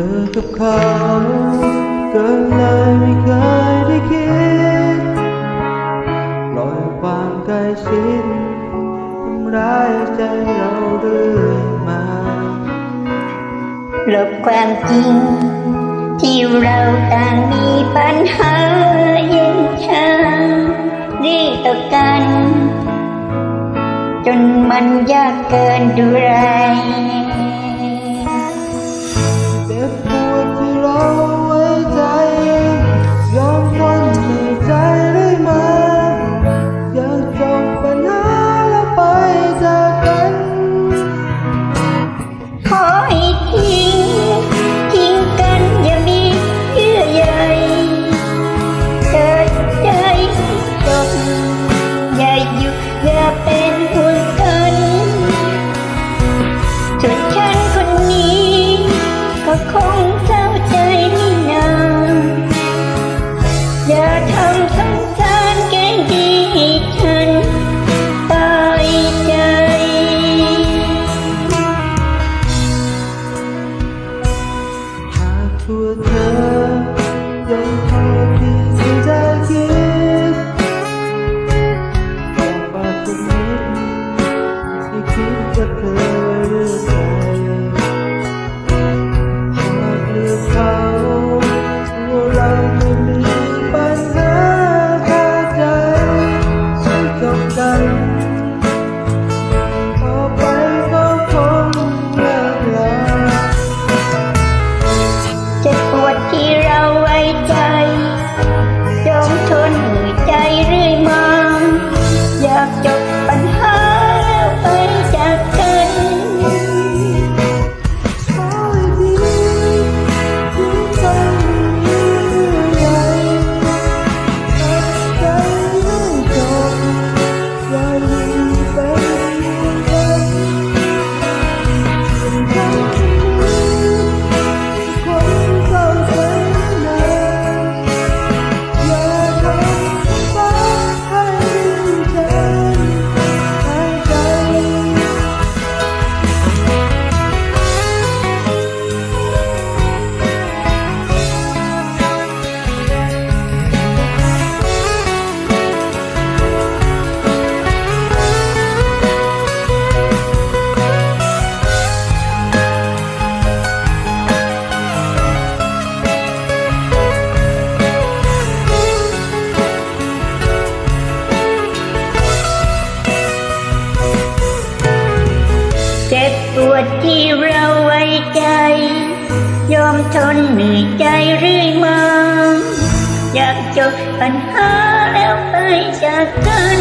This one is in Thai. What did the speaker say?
ธอกับเขาเกินเลยไม่เคยได้คิดปล่อยความใกล้ชิดทำร้ายใจเราด้วยมาลบความจริง ที่เราต่างมีปัญหาเย็นชาดีต่อกัน จนมันยากเกินดูไร ชที่เราไว้ใจ ยอมทนเหนื่อยใจเรื่อยมาอยากจบปัญหาแล้วไปจากกัน